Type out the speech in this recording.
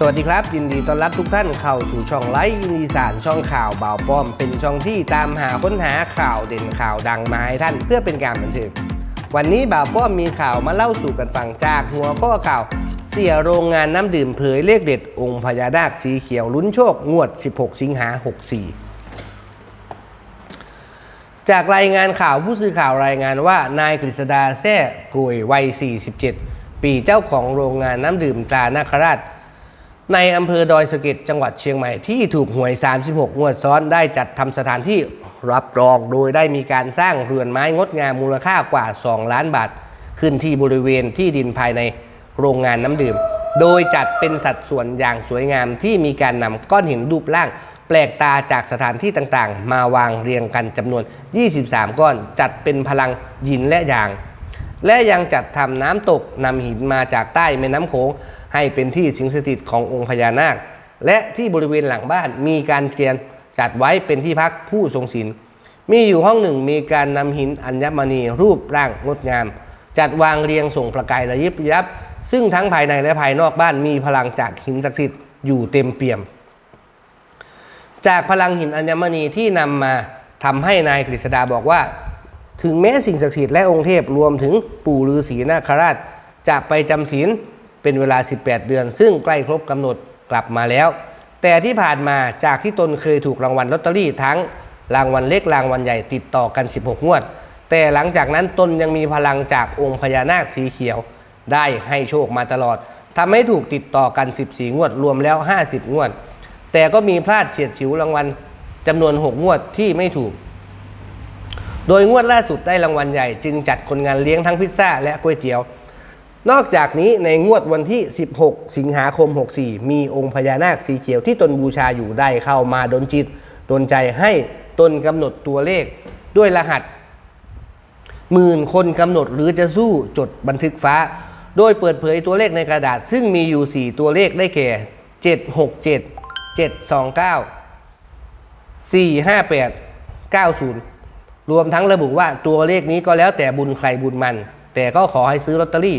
สวัสดีครับ ยินดีต้อนรับทุกท่านเข้าสู่ช่องไลฟ์อินดีสานช่องข่าวบ่าวป้อม เป็นช่องที่ตามหาค้นหาข่าวเด่นข่าวดังมาให้ท่านเพื่อเป็นการบันเทิงวันนี้บ่าวป้อมมีข่าวมาเล่าสู่กันฟังจากหัวข้อข่าว เสียโรงงานน้ำดื่มเผยเลขเด็ด องค์พญานาคสีเขียวลุ้นโชคงวด 16 สิงหา 64จากรายงานข่าวผู้สื่อข่าวรายงานว่านายกฤษดาแซ่กุยวัย 47 ปีเจ้าของโรงงานน้ำดื่มตรานาคราช ในอำเภอดอยสะเก็ดจังหวัดเชียงใหม่ที่ถูกหวย 36 งวดซ้อนได้จัดทำสถานที่รับรองโดยได้มีการสร้างเรือนไม้งดงามมูลค่ากว่า 2 ล้านบาท ขึ้นที่บริเวณที่ดินภายในโรงงานน้ำดื่ม โดยจัดเป็นสัดส่วนอย่างสวยงามที่มีการนำก้อนหินรูปร่าง แปลกตาจากสถานที่ต่างๆ มาวางเรียงกันจำนวน 23 ก้อนจัดเป็นพลังยินและยาง และยังจัดทำน้ำตกนำหินมาจากใต้แม่น้ำโขง ให้เป็นที่สิงสถิตขององค์พญานาค และที่บริเวณหลังบ้านมีการเตรียมจัดไว้เป็นที่พักผู้ทรงศีลมีอยู่ห้องหนึ่งมีการนำหินอัญมณีรูปร่างงดงาม จัดวางเรียงส่งประกายระยิบระยับ ซึ่งทั้งภายในและภายนอกบ้านมีพลังจากหินศักดิ์สิทธิ์อยู่เต็มเปี่ยม จากพลังหินอัญมณีที่นำมาทำให้นายกฤษดาบอกว่า ถึงแม้สิ่งศักดิ์สิทธิ์และองค์เทพรวมถึงปู่ฤาษีนาคราช จะไปจำศีล เป็นเวลา 18 เดือน ซึ่งใกล้ครบกำหนดกลับมาแล้ว แต่ที่ผ่านมาจากที่ตนเคยถูกรางวัลลอตเตอรี่ทั้งรางวัลเล็กรางวัลใหญ่ติดต่อกัน 16 งวด แต่หลังจากนั้นตนยังมีพลังจากองค์พญานาคสีเขียว ได้ให้โชคมาตลอดทำให้ถูกติดต่อกัน 14 งวด รวมแล้ว 50 งวด แต่ก็มีพลาดเฉียดฉิวรางวัลจำนวน 6 งวดที่ไม่ถูก โดยงวดล่าสุดได้รางวัลใหญ่ จึงจัดคนงานเลี้ยงทั้งพิซซ่าและก๋วยเตี๋ยว นอกจากนี้ในงวดวันที่ 16 สิงหาคม 64 มีองค์พญานาคสีเขียวที่ตนบูชาอยู่ได้เข้ามาดนจิตดนใจให้ตนกำหนดตัวเลขด้วยรหัสหมื่นคนกำหนดหรือจะสู้จดบันทึกฟ้า โดยเปิดเผยตัวเลขในกระดาษ ซึ่งมีอยู่ 4 ตัวเลขได้แก่ 767 729 458 90 รวมทั้งระบุว่าตัวเลขนี้ก็แล้วแต่บุญใครบุญมัน แต่ก็ขอให้ซื้อลอตเตอรี่